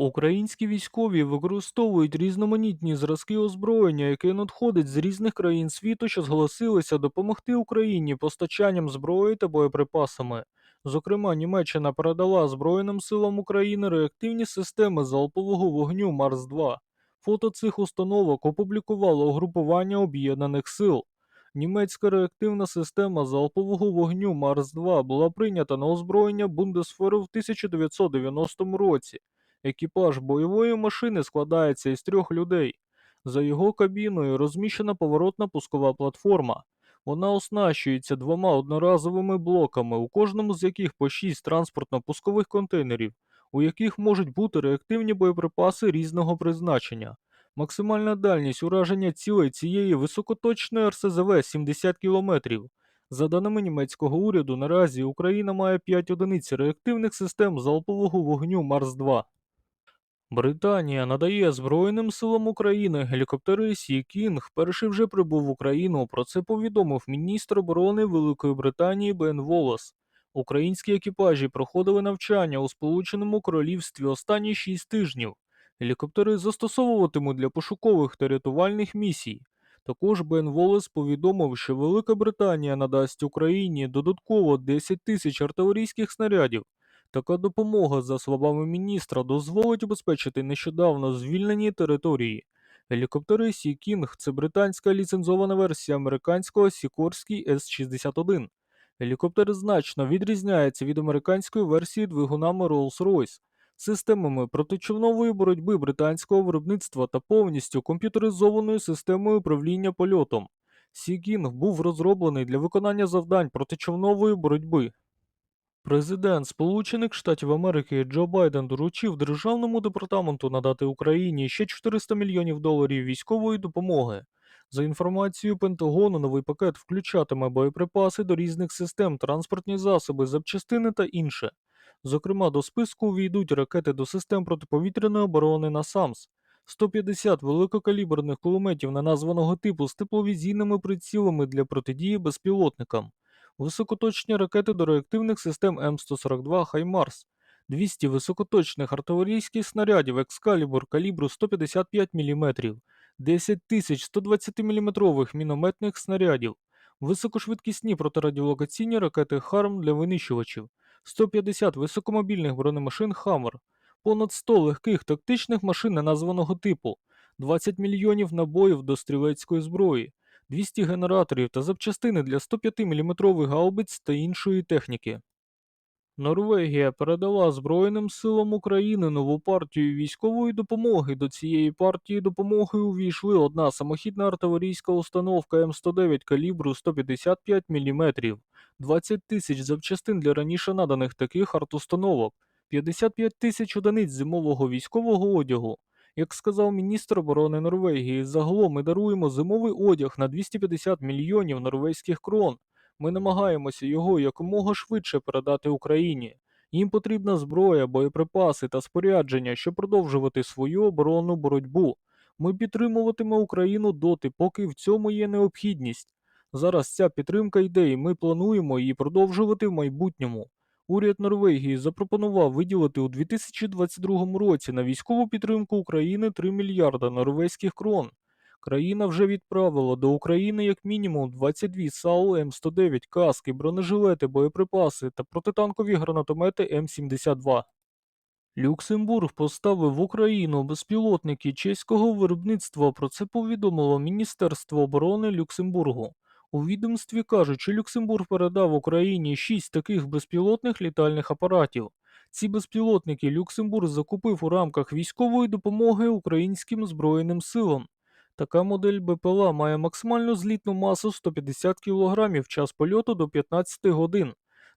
Українські військові використовують різноманітні зразки озброєння, яке надходить з різних країн світу, що зголосилися допомогти Україні постачанням зброї та боєприпасами. Зокрема, Німеччина передала Збройним силам України реактивні системи залпового вогню Марс-2. Фото цих установок опублікувало угрупування Об'єднаних Сил. Німецька реактивна система залпового вогню Марс-2 була прийнята на озброєння Бундесферу в 1990 році. Екіпаж бойової машини складається із трьох людей. За його кабіною розміщена поворотна пускова платформа. Вона оснащується двома одноразовими блоками, у кожному з яких по шість транспортно-пускових контейнерів, у яких можуть бути реактивні боєприпаси різного призначення. Максимальна дальність ураження цілей цієї високоточної РСЗВ 70 км. За даними німецького уряду, наразі Україна має 5 одиниць реактивних систем залпового вогню Марс-2. Британія надає Збройним силам України гелікоптери Сі Кінг. Перший вже прибув в Україну. Про це повідомив міністр оборони Великої Британії Бен Волос. Українські екіпажі проходили навчання у Сполученому Королівстві останні шість тижнів. Гелікоптери застосовуватимуть для пошукових та рятувальних місій. Також Бен Волес повідомив, що Велика Британія надасть Україні додатково 10 тисяч артилерійських снарядів. Така допомога, за словами міністра, дозволить убезпечити нещодавно звільнені території. Гелікоптери Сі Кінг це британська ліцензована версія американського Сікорський С-61. Гелікоптер значно відрізняється від американської версії двигунами Rolls-Royce, системами протичовнової боротьби британського виробництва та повністю комп'ютеризованою системою управління польотом. Сі Кінг був розроблений для виконання завдань протичовнової боротьби. Президент Сполучених Штатів Америки Джо Байден доручив Державному департаменту надати Україні ще 400 мільйонів доларів військової допомоги. За інформацією Пентагону, новий пакет включатиме боєприпаси до різних систем, транспортні засоби, запчастини та інше. Зокрема, до списку увійдуть ракети до систем протиповітряної оборони НАСАМС, 150 великокаліберних кулеметів неназваного типу з тепловізійними прицілами для протидії безпілотникам високоточні ракети до реактивних систем М142 Хаймарс, 200 високоточних артилерійських снарядів Екскалібур калібру 155 мм, 10 тисяч 120 мм мінометних снарядів, високошвидкісні протирадіолокаційні ракети Харм для винищувачів, 150 високомобільних бронемашин Хаммер, понад 100 легких тактичних машин неназваного типу, 20 мільйонів набоїв до стрілецької зброї, 200 генераторів та запчастини для 105 мм гаубиць та іншої техніки. Норвегія передала Збройним силам України нову партію військової допомоги. До цієї партії допомоги увійшли одна самохідна артилерійська установка М109 калібру 155 мм, 20 тисяч запчастин для раніше наданих таких артустановок, 55 тисяч одиниць зимового військового одягу, як сказав міністр оборони Норвегії, загалом ми даруємо зимовий одяг на 250 мільйонів норвезьких крон. Ми намагаємося його якомога швидше передати Україні. Їм потрібна зброя, боєприпаси та спорядження, щоб продовжувати свою оборонну боротьбу. Ми підтримуватимемо Україну доти, поки в цьому є необхідність. Зараз ця підтримка йде, і ми плануємо її продовжувати в майбутньому. Уряд Норвегії запропонував виділити у 2022 році на військову підтримку України 3 мільярда норвезьких крон. Країна вже відправила до України як мінімум 22 САУ М109 каски, бронежилети, боєприпаси та протитанкові гранатомети М72. Люксембург поставив в Україну безпілотники чеського виробництва. Про це повідомило Міністерство оборони Люксембургу. У відомстві кажуть, що Люксембург передав Україні шість таких безпілотних літальних апаратів. Ці безпілотники Люксембург закупив у рамках військової допомоги українським Збройним силам. Така модель БПЛА має максимальну злітну масу 150 кг час польоту до 15 годин.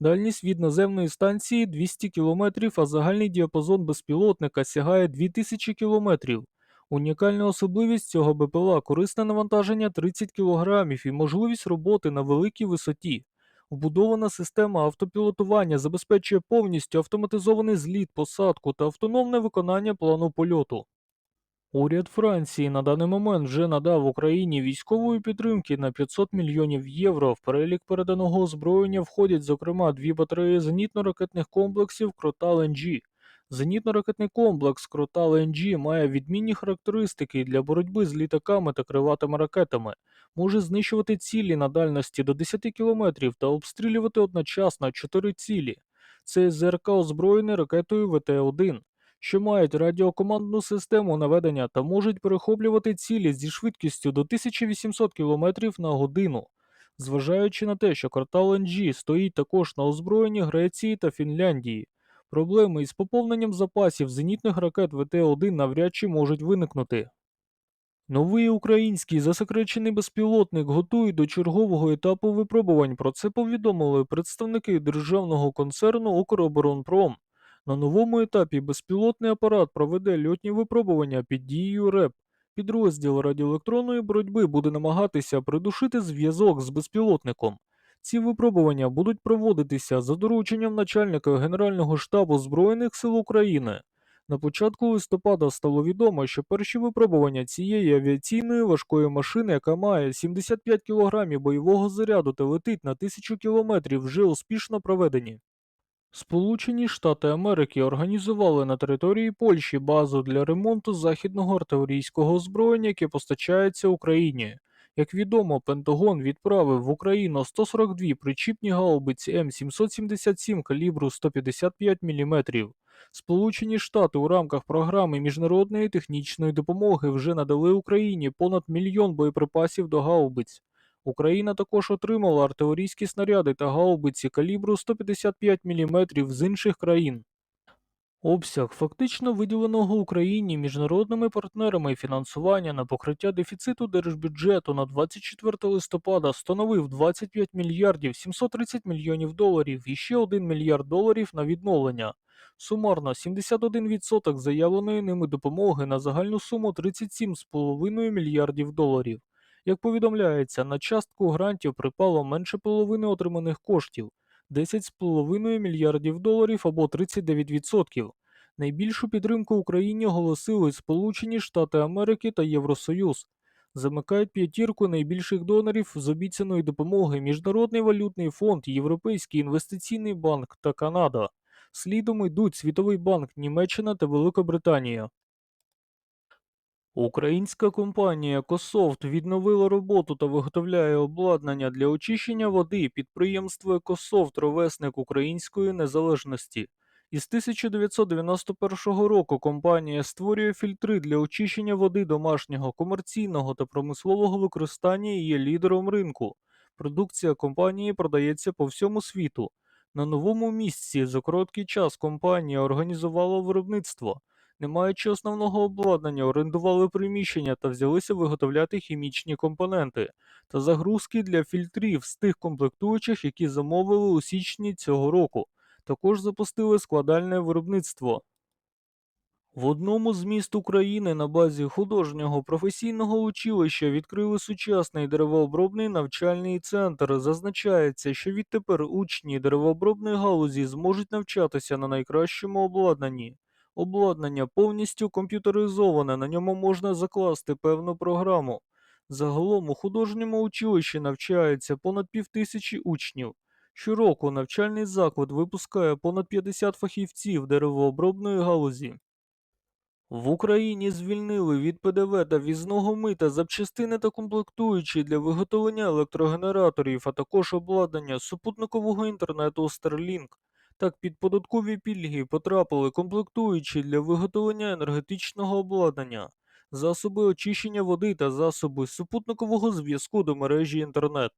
Дальність від наземної станції 200 км, а загальний діапазон безпілотника сягає 2000 км. Унікальна особливість цього БПЛА корисне навантаження 30 кг і можливість роботи на великій висоті. Вбудована система автопілотування забезпечує повністю автоматизований зліт, посадку та автономне виконання плану польоту. Уряд Франції на даний момент вже надав Україні військової підтримки на 500 мільйонів євро. В перелік переданого озброєння входять, зокрема, дві батареї зенітно-ракетних комплексів Кротал-НГ. Зенітно-ракетний комплекс Кротал-НГ має відмінні характеристики для боротьби з літаками та криватими ракетами, може знищувати цілі на дальності до 10 км та обстрілювати одночасно 4 цілі. Цей ЗРК озброєний ракетою ВТ-1 що мають радіокомандну систему наведення та можуть перехоплювати цілі зі швидкістю до 1800 км на годину. Зважаючи на те, що квартал NG стоїть також на озброєнні Греції та Фінляндії, проблеми із поповненням запасів зенітних ракет ВТ-1 навряд чи можуть виникнути. Новий український засекречений безпілотник готують до чергового етапу випробувань. Про це повідомили представники державного концерну Укроборонпром. На новому етапі безпілотний апарат проведе льотні випробування під дією РЕП. Підрозділ радіоелектронної боротьби буде намагатися придушити зв'язок з безпілотником. Ці випробування будуть проводитися за дорученням начальника Генерального штабу Збройних сил України. На початку листопада стало відомо, що перші випробування цієї авіаційної важкої машини, яка має 75 кг бойового заряду та летить на 1000 км, вже успішно проведені. Сполучені Штати Америки організували на території Польщі базу для ремонту західного артилерійського озброєння, яке постачається Україні. Як відомо, Пентагон відправив в Україну 142 причіпні гаубиці М777 калібру 155 мм. Сполучені Штати у рамках програми міжнародної технічної допомоги вже надали Україні понад мільйон боєприпасів до гаубиць. Україна також отримала артилерійські снаряди та гаубиці калібру 155 мм з інших країн. Обсяг фактично виділеного Україні міжнародними партнерами фінансування на покриття дефіциту держбюджету на 24 листопада становив 25 мільярдів 730 мільйонів доларів і ще 1 мільярд доларів на відновлення. Сумарно 71% заявленої ними допомоги на загальну суму 37,5 мільярдів доларів. Як повідомляється, на частку грантів припало менше половини отриманих коштів 10,5 мільярдів доларів або 39%. Найбільшу підтримку Україні оголосили Сполучені Штати Америки та Євросоюз. Замикають п'ятірку найбільших донорів з обіцяної допомоги Міжнародний валютний фонд, Європейський інвестиційний банк та Канада. Слідом йдуть Світовий банк Німеччина та Великобританія. Українська компанія «Екософт» відновила роботу та виготовляє обладнання для очищення води підприємство «Екософт» – ровесник української незалежності. Із 1991 року компанія створює фільтри для очищення води домашнього, комерційного та промислового використання і є лідером ринку. Продукція компанії продається по всьому світу. На новому місці за короткий час компанія організувала виробництво. Не маючи основного обладнання, орендували приміщення та взялися виготовляти хімічні компоненти та загрузки для фільтрів з тих комплектуючих, які замовили у січні цього року. Також запустили складальне виробництво. В одному з міст України на базі художнього професійного училища відкрили сучасний деревообробний навчальний центр. Зазначається, що відтепер учні деревообробної галузі зможуть навчатися на найкращому обладнанні. Обладнання повністю комп'ютеризоване, на ньому можна закласти певну програму. Загалом у художньому училищі навчається понад півтисячі учнів. Щороку навчальний заклад випускає понад 50 фахівців деревообробної галузі. В Україні звільнили від ПДВ та візного мита запчастини та комплектуючі для виготовлення електрогенераторів, а також обладнання супутникового інтернету Starlink. Так, під податкові пільги потрапили комплектуючі для виготовлення енергетичного обладнання, засоби очищення води та засоби супутникового зв'язку до мережі інтернет.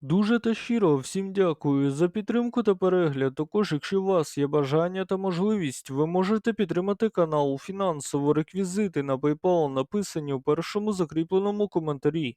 Дуже та щиро всім дякую за підтримку та перегляд. Також, якщо у вас є бажання та можливість, ви можете підтримати канал фінансово. Реквізити на PayPal написані у першому закріпленому коментарі.